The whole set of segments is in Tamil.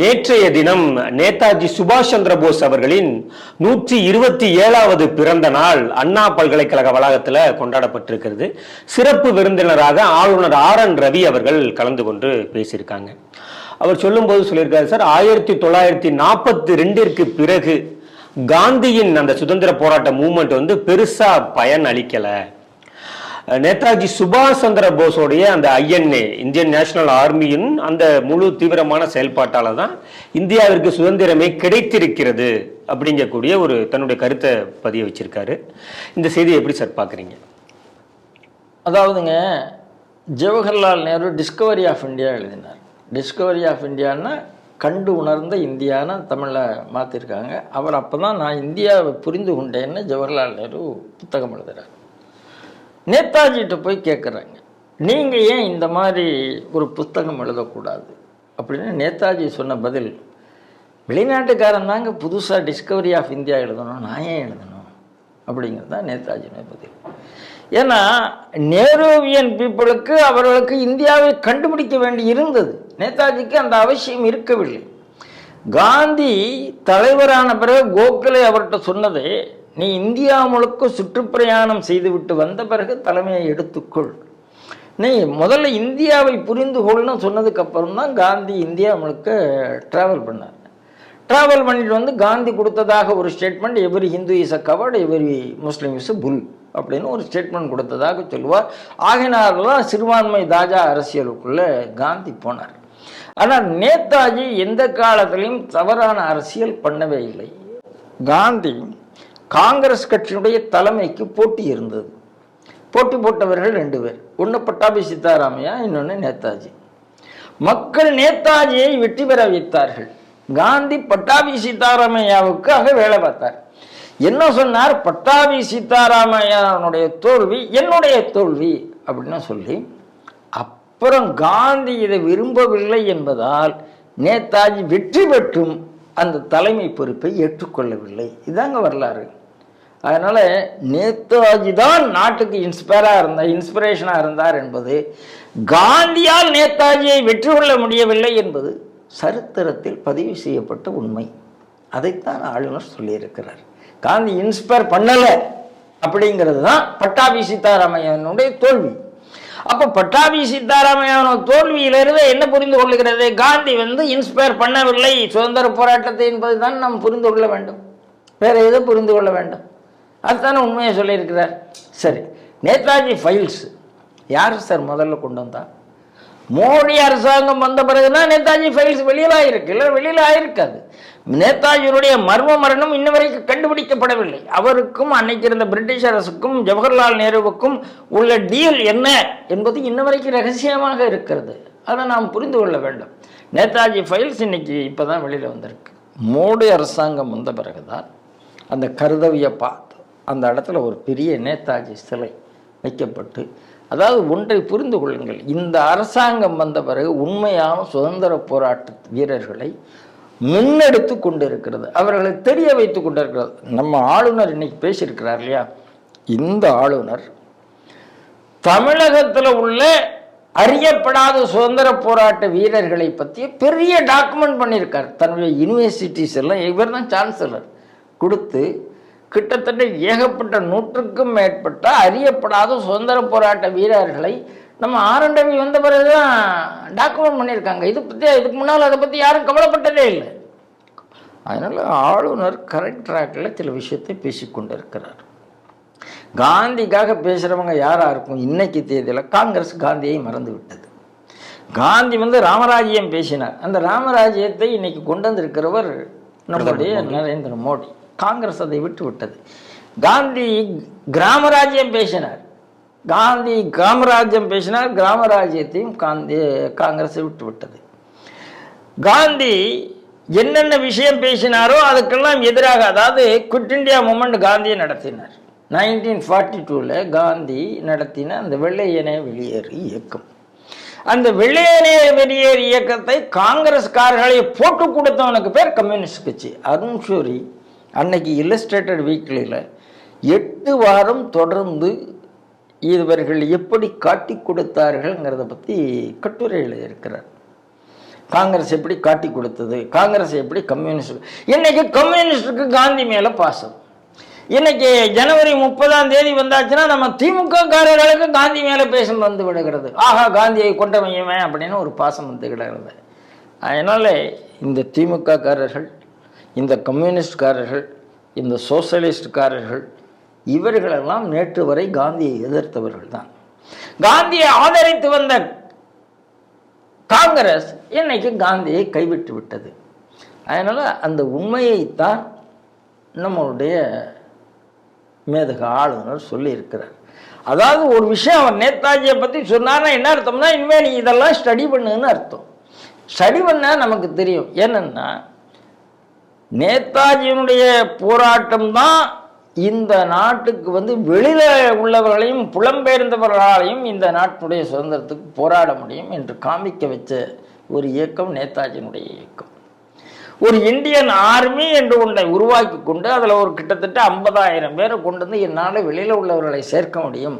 நேற்றைய தினம் நேதாஜி சுபாஷ் சந்திர போஸ் அவர்களின் நூற்றி இருபத்தி ஏழாவது பிறந்த நாள் அண்ணா பல்கலைக்கழக வளாகத்தில் கொண்டாடப்பட்டிருக்கிறது. சிறப்பு விருந்தினராக ஆளுநர் ஆர் என் ரவி அவர்கள் கலந்து கொண்டு பேசியிருக்காங்க. அவர் சொல்லும்போது சொல்லியிருக்காரு சார் ஆயிரத்தி தொள்ளாயிரத்தி நாற்பத்தி ரெண்டிற்கு பிறகு காந்தியின் அந்த சுதந்திர போராட்ட மூமெண்ட் வந்து பெருசா பயன் அளிக்கல நேதாஜி சுபாஷ் சந்திர போஸோடைய அந்த ஐஎன்ஏ இந்தியன் நேஷனல் ஆர்மியின் அந்த முழு தீவிரமான செயல்பாட்டால் தான் இந்தியாவிற்கு சுதந்திரமே கிடைத்திருக்கிறது அப்படிங்கக்கூடிய ஒரு தன்னுடைய கருத்தை பதிய வச்சிருக்காரு. இந்த செய்தியை எப்படி சார் பார்க்குறீங்க? அதாவதுங்க Jawaharlal Nehru discovery of India எழுதினார். டிஸ்கவரி ஆஃப் இந்தியான்னா கண்டு உணர்ந்த இந்தியான்னு தமிழில் மாற்றிருக்காங்க அவர் அப்போ தான் நான் இந்தியாவை புரிந்து கொண்டேன்னு ஜவஹர்லால் நேரு புத்தகம் எழுதுகிறார் நேதாஜிகிட்ட போய் கேட்குறாங்க நீங்கள் ஏன் இந்த மாதிரி ஒரு புத்தகம் எழுதக்கூடாது? அப்படின்னு நேதாஜி சொன்ன பதில் வெளிநாட்டுக்காரன் தாங்க புதுசாக டிஸ்கவரி ஆஃப் இந்தியா எழுதணும் நான் ஏன் எழுதணும்? அப்படிங்கிறது தான் நேதாஜியுடைய பதில். ஏன்னா நேருவியன் பீப்புளுக்கு அவர்களுக்கு இந்தியாவை கண்டுபிடிக்க வேண்டி இருந்தது. நேதாஜிக்கு அந்த அவசியம் இருக்கவில்லை. காந்தி தலைவரான பிறகு கோகலே அவர்கிட்ட சொன்னது நீ இந்தியா முழுக்க சுற்றுப்பிரயாணம் செய்துவிட்டு வந்த பிறகு தலைமையை எடுத்துக்கொள். நீ முதல்ல இந்தியாவை புரிந்து கொள்னு சொன்னதுக்கப்புறம் தான் காந்தி இந்தியா முழுக்க ட்ராவல் பண்ணார். ட்ராவல் பண்ணிட்டு வந்து காந்தி கொடுத்ததாக ஒரு statement every Hindu is a coward every Muslim is a bully அப்படின்னு ஒரு ஸ்டேட்மெண்ட் கொடுத்ததாக சொல்லுவார். ஆகினாரெல்லாம் சிறுபான்மை தாஜா அரசியலுக்குள்ளே காந்தி போனார். ஆனால் நேதாஜி எந்த காலத்திலையும் தவறான அரசியல் பண்ணவே இல்லை. காந்தி காங்கிரஸ் கட்சியினுடைய தலைமைக்கு போட்டி இருந்தது. போட்டி போட்டவர்கள் ரெண்டு பேர். ஒன்று பட்டாபி சித்தாராமையா இன்னொன்று நேதாஜி. மக்கள் நேதாஜியை வெற்றி பெற வைத்தார்கள். காந்தி பட்டாபி சீதாராமையாவுக்காக வேலை பார்த்தார். என்ன சொன்னார்? பட்டாபி சீதாராமையானுடைய தோல்வி என்னுடைய தோல்வி அப்படின்னு சொல்லி அப்புறம் காந்தி இதை விரும்பவில்லை என்பதால் நேதாஜி வெற்றி பெற்றும் அந்த தலைமை பொறுப்பை ஏற்றுக்கொள்ளவில்லை. இதாங்க வரலாறு. அதனால் நேதாஜி தான் நாட்டுக்கு இன்ஸ்பயராக இருந்தார் இன்ஸ்பிரேஷனாக இருந்தார் என்பது காந்தியால் நேதாஜியை வெற்றி கொள்ள முடியவில்லை என்பது சரித்திரத்தில் பதிவு செய்யப்பட்ட உண்மை. அதைத்தான் ஆளுநர் சொல்லியிருக்கிறார். காந்தி இன்ஸ்பயர் பண்ணலை அப்படிங்கிறது தான் பட்டாபி சீதாராமையனுடைய தோல்வி. அப்போ பட்டாபி சீதாராமையான தோல்வியிலிருந்து என்ன புரிந்து கொள்ளுகிறது காந்தி வந்து இன்ஸ்பயர் பண்ணவில்லை. சுதந்திர போராட்டத்தை என்பது தான் நாம் புரிந்து கொள்ள வேண்டும். வேற எதுவும் புரிந்து கொள்ள வேண்டும்? அதுதானே உண்மையை சொல்லியிருக்கிறார். சரி நேதாஜி ஃபைல்ஸ் யார் சார் முதல்ல கொண்டு வந்தா மோடி அரசாங்கம் வந்த பிறகுதான் நேதாஜி ஃபைல்ஸ் வெளியில் ஆயிருக்கு இல்லை வெளியில் ஆயிருக்காது நேதாஜியினுடைய மர்ம மரணம் இன்ன வரைக்கும் கண்டுபிடிக்கப்படவில்லை. அவருக்கும் அன்னைக்கு இருந்த பிரிட்டிஷ் அரசுக்கும் ஜவஹர்லால் நேருவுக்கும் உள்ள டீல் என்ன என்பது இன்ன வரைக்கும் ரகசியமாக இருக்கிறது. அதை நாம் புரிந்து கொள்ள வேண்டும். நேதாஜி ஃபைல்ஸ் இன்னைக்கு இப்போ தான் வெளியில் வந்திருக்கு. மோடி அரசாங்கம் வந்த பிறகுதான் அந்த கருதவியை பார்த்து அந்த இடத்துல ஒரு பெரிய நேதாஜி சிலை வைக்கப்பட்டு அதாவது ஒன்றை புரிந்து கொள்ளுங்கள். இந்த அரசாங்கம் வந்த பிறகு உண்மையான சுதந்திர போராட்ட வீரர்களை முன்னெடுத்து கொண்டிருக்கிறது. அவர்களை தெரிய வைத்து கொண்டிருக்கிறது. நம்ம ஆளுநர் இன்னைக்கு பேசியிருக்கிறார் இல்லையா? இந்த ஆளுநர் தமிழகத்தில் உள்ள அறியப்படாத சுதந்திர போராட்ட வீரர்களை பற்றி பெரிய டாக்குமெண்ட் பண்ணியிருக்கார். தன்னுடைய யூனிவர்சிட்டிஸ் எல்லாம் இவர் தான் சான்சலர் கொடுத்து கிட்டத்தட்ட ஏகப்பட்ட நூற்றுக்கும் மேற்பட்ட அறியப்படாத சுதந்திர போராட்ட வீரர்களை நம்ம ஆரண்டவி வந்த பிறகு தான் டாக்குமெண்ட் பண்ணியிருக்காங்க. இது பற்றி இதுக்கு முன்னால் அதை பற்றி யாரும் கவலைப்பட்டதே இல்லை. அதனால் ஆளுநர் கரெக்ட் ட்ராக்கில் சில விஷயத்தை பேசிக்கொண்டிருக்கிறார். காந்திக்காக பேசுகிறவங்க யாராக இருக்கும் இன்னைக்கு தேதியில் காங்கிரஸ் காந்தியை மறந்து விட்டது காந்தி வந்து ராமராஜ்யம் பேசினார். அந்த ராமராஜ்யத்தை இன்னைக்கு கொண்டு வந்திருக்கிறவர் நம்முடைய நரேந்திர மோடி. காங்கிரஸ் அதை விட்டு விட்டது காந்தி கிராமராஜ்யம் பேசினார். காந்தி கிராமராஜ்யம் பேசினார் கிராமராஜ்யத்தையும் காந்தி காங்கிரஸை விட்டு விட்டது காந்தி என்னென்ன விஷயம் பேசினாரோ அதுக்கெல்லாம் எதிராக அதாவது குவிட் இண்டியா மூமெண்ட் காந்தியை நடத்தினார். நைன்டீன் ஃபார்ட்டி டூவில் காந்தி நடத்தின அந்த வெள்ளையனே வெளியேறு இயக்கம். அந்த வெள்ளையனே வெளியேறு இயக்கத்தை காங்கிரஸ்காரர்களை போட்டு கொடுத்தவனுக்கு பேர் கம்யூனிஸ்ட் கட்சி. அருண் ஷோரி அன்னைக்கு இல்லஸ்ட்ரேட்டட் வீக்லியில் எட்டு வாரம் தொடர்ந்து இவர்கள் எப்படி காட்டி கொடுத்தார்கள்ங்கிறத பற்றி கட்டுரை எழுதியிருக்கிறார். காங்கிரஸ் எப்படி காட்டி கொடுத்தது? காங்கிரஸ் எப்படி கம்யூனிஸ்ட் இன்னைக்கு கம்யூனிஸ்டுக்கு காந்தி மேலே பாசம். இன்னைக்கு ஜனவரி முப்பதாம் தேதி வந்தாச்சுன்னா நம்ம திமுக காரர்களுக்கு காந்தி மேலே பேசம் வந்து விடுகிறது. ஆஹா காந்தியை கொண்டவன் இவன் அப்படின்னு ஒரு பாசம் வந்து கிடக்கிறது. அதனால இந்த திமுக காரர்கள் இந்த கம்யூனிஸ்ட்காரர்கள் இந்த சோசலிஸ்ட்காரர்கள் இவர்களெல்லாம் நேற்று வரை காந்தியை எதிர்த்தவர்கள் தான். காந்தியை ஆதரித்து வந்த காங்கிரஸ் இன்னைக்கு காந்தியை கைவிட்டு விட்டது. அதனால் அந்த உண்மையைத்தான் நம்மளுடைய மேதக ஆளுநர் சொல்லியிருக்கிறார். அதாவது ஒரு விஷயம் அவர் நேதாஜியை பற்றி சொன்னார்னா என்ன அர்த்தம்னா இனிமேல் நீ இதெல்லாம் ஸ்டடி பண்ணுன்னு அர்த்தம். ஸ்டடி பண்ணால் நமக்கு தெரியும். என்னென்னா நேதாஜியினுடைய போராட்டம் தான் இந்த நாட்டுக்கு வந்து வெளியில உள்ளவர்களையும் புலம்பெயர்ந்தவர்களாலையும் இந்த நாட்டுடைய சுதந்திரத்துக்கு போராட முடியும் என்று காமிக்க வச்ச ஒரு இயக்கம் நேதாஜியினுடைய இயக்கம். ஒரு இந்தியன் ஆர்மி என்று ஒன்றை உருவாக்கி கொண்டு அதில் ஒரு கிட்டத்தட்ட ஐம்பதாயிரம் பேரை கொண்டு வந்து என்னால் வெளியில் உள்ளவர்களை சேர்க்க முடியும்.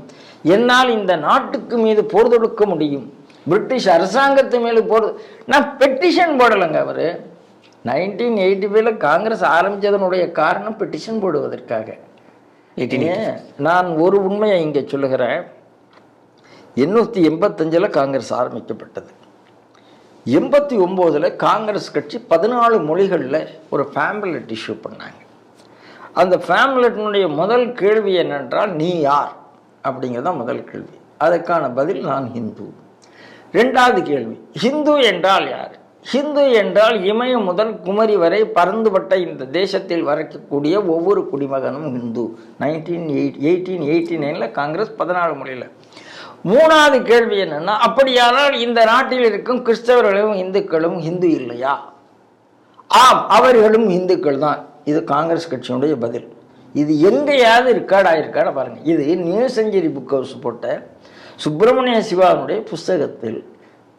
என்னால் இந்த நாட்டுக்கு மீது போர் தொடுக்க முடியும். பிரிட்டிஷ் அரசாங்கத்து மேலே போர் நான் பெட்டிஷன் போடலைங்க அவர். நைன்டீன் எயிட்டி ஃபைவ்ல காங்கிரஸ் ஆரம்பித்ததனுடைய காரணம் பெட்டிஷன் போடுவதற்காக. நான் ஒரு உண்மையை இங்கே சொல்லுகிறேன். எண்ணூற்றி எண்பத்தஞ்சில் காங்கிரஸ் ஆரம்பிக்கப்பட்டது. எண்பத்தி ஒம்போதில் காங்கிரஸ் கட்சி பதினாலு மொழிகளில் ஒரு ஃபேம்லெட் இஷ்யூ பண்ணாங்க. அந்த ஃபேம்லெட்டினுடைய முதல் கேள்வி என்னென்றால் நீ யார்? அப்படிங்கிறது தான் முதல் கேள்வி. அதற்கான பதில் நான் ஹிந்து. ரெண்டாவது கேள்வி ஹிந்து என்றால் யார்? ஹிந்து என்றால் இமயம் முதல் குமரி வரை பறந்துபட்ட இந்த தேசத்தில் வரைக்கக்கூடிய ஒவ்வொரு குடிமகனும் Hindu. Nineteen eight eighteen eighty நைனில் காங்கிரஸ் பதினாலு முறையில். மூணாவது கேள்வி என்னென்னா அப்படியானால் இந்த நாட்டில் இருக்கும் கிறிஸ்தவர்களும் இந்துக்களும் ஹிந்து இல்லையா? ஆம் அவர்களும் இந்துக்கள் தான். இது காங்கிரஸ் கட்சியினுடைய பதில். இது எங்கேயாவது ரெக்கார்ட் ஆயிருக்காட பாருங்கள் இது நியூ செஞ்சுரி புக் ஹவுஸ் போட்ட சுப்பிரமணிய சிவாவுடைய புஸ்தகத்தில்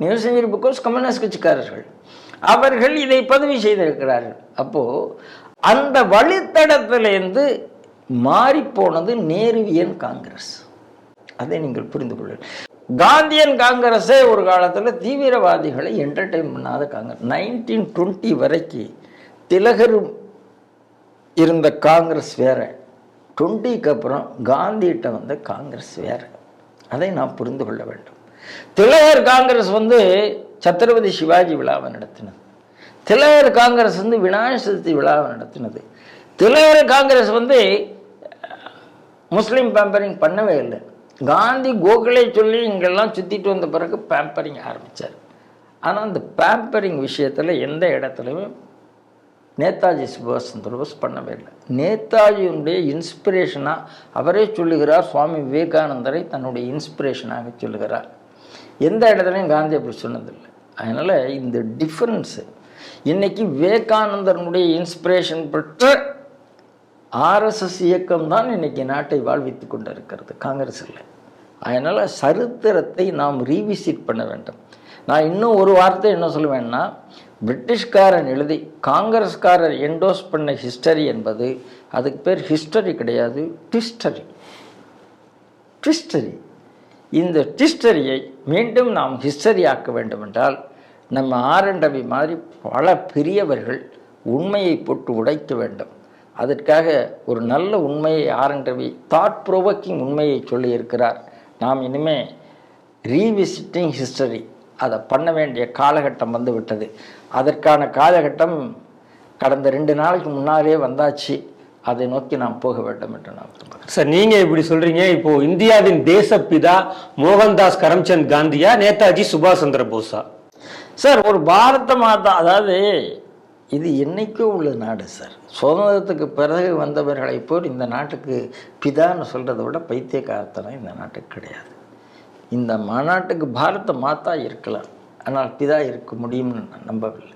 நியூ செஞ்சுரி புக் கம்யூனிஸ்ட் கட்சிக்காரர்கள். அவர்கள் இதை பதிவு செய்திருக்கிறார்கள். அப்போது அந்த வழித்தடத்திலேருந்து மாறிப்போனது நேருவியன் காங்கிரஸ். அதை நீங்கள் புரிந்து கொள்ளுங்கள். காந்தியன் காங்கிரஸே ஒரு காலத்தில் தீவிரவாதிகளை என்டர்டைன் பண்ணாத காங்கிரஸ். நைன்டீன் டுவெண்ட்டி வரைக்கும் திலகர் இருந்த காங்கிரஸ் வேற. டுவெண்ட்டிக்கு அப்புறம் காந்திகிட்ட வந்த காங்கிரஸ் வேற. அதை நாம் புரிந்து கொள்ள வேண்டும். திலகர் காங்கிரஸ் வந்து சத்ரபதி சிவாஜி விழாவை நடத்தினது. திலகர் காங்கிரஸ் வந்து விநாயக சதுர்த்தி விழாவை நடத்தினது. திலகர் காங்கிரஸ் வந்து முஸ்லீம் பேம்பரிங் பண்ணவே இல்லை. காந்தி கோகலே சொல்லி இங்கெல்லாம் சுற்றிட்டு வந்த பிறகு பேம்பரிங் ஆரம்பித்தார் ஆனால் அந்த பேம்பரிங் விஷயத்தில் எந்த இடத்துலையும் நேதாஜி சுபாஷ் சந்திர போஸ் பண்ணவே இல்லை. நேதாஜியினுடைய இன்ஸ்பிரேஷனாக அவரே சொல்லுகிறார் சுவாமி விவேகானந்தரை தன்னுடைய இன்ஸ்பிரேஷனாக சொல்லுகிறார். எந்த இடத்துலையும் காந்தி அப்படி சொன்னதில்லை. அதனால் இந்த டிஃப்ரென்ஸு இன்னைக்கு விவேகானந்தனுடைய இன்ஸ்பிரேஷன் பெற்ற ஆர்எஸ்எஸ் இயக்கம் தான் இன்னைக்கு நாட்டை வாழ்வித்து கொண்டு இருக்கிறது காங்கிரஸ் இல்லை. அதனால் சரித்திரத்தை நாம் ரீவிசிட் பண்ண வேண்டும். நான் இன்னும் ஒரு வார்த்தை என்ன சொல்லுவேன்னா பிரிட்டிஷ்காரன் எழுதி காங்கிரஸ்காரர் என்டோஸ் பண்ண ஹிஸ்டரி என்பது அதுக்கு பேர் ஹிஸ்டரி கிடையாது ட்விஸ்டரி ட்விஸ்டரி இந்த டிஸ்டரியை மீண்டும் நாம் ஹிஸ்டரியாக்க வேண்டுமென்றால் நம்ம ஆர் ரவி மாதிரி பல பெரியவர்கள் உண்மையை போட்டு உடைக்க வேண்டும். அதற்காக ஒரு நல்ல உண்மையை ஆர் ரவி தாட் ப்ரோவோக்கிங் உண்மையை சொல்லியிருக்கிறார் நாம் இனிமே ரீவிசிட்டிங் ஹிஸ்டரி அதை பண்ண வேண்டிய காலகட்டம் வந்து விட்டது. அதற்கான காலகட்டம் கடந்த ரெண்டு நாளைக்கு முன்னாலே வந்தாச்சு. அதை நோக்கி நாம் போக வேண்டும் என்று நான் சார் நீங்க இப்படி சொல்றீங்க. இப்போ இந்தியாவின் தேசப்பிதா மோகன்தாஸ் கரம்சந்த் காந்தியா நேதாஜி சுபாஷ் சந்திர போஸா? சார் ஒரு பாரத மாதா அதாவது இது என்னைக்கோ உள்ள நாடு சார். சுதந்திரத்துக்கு பிறகு வந்தவர்களை போல் இந்த நாட்டுக்கு பிதான்னு சொல்கிறத விட பைத்தியக்காரத்தனை இந்த நாட்டுக்கு கிடையாது. இந்த மாநாட்டுக்கு பாரத மாதா இருக்கலாம். ஆனால் பிதா இருக்க முடியும்னு நான் நம்பவில்லை.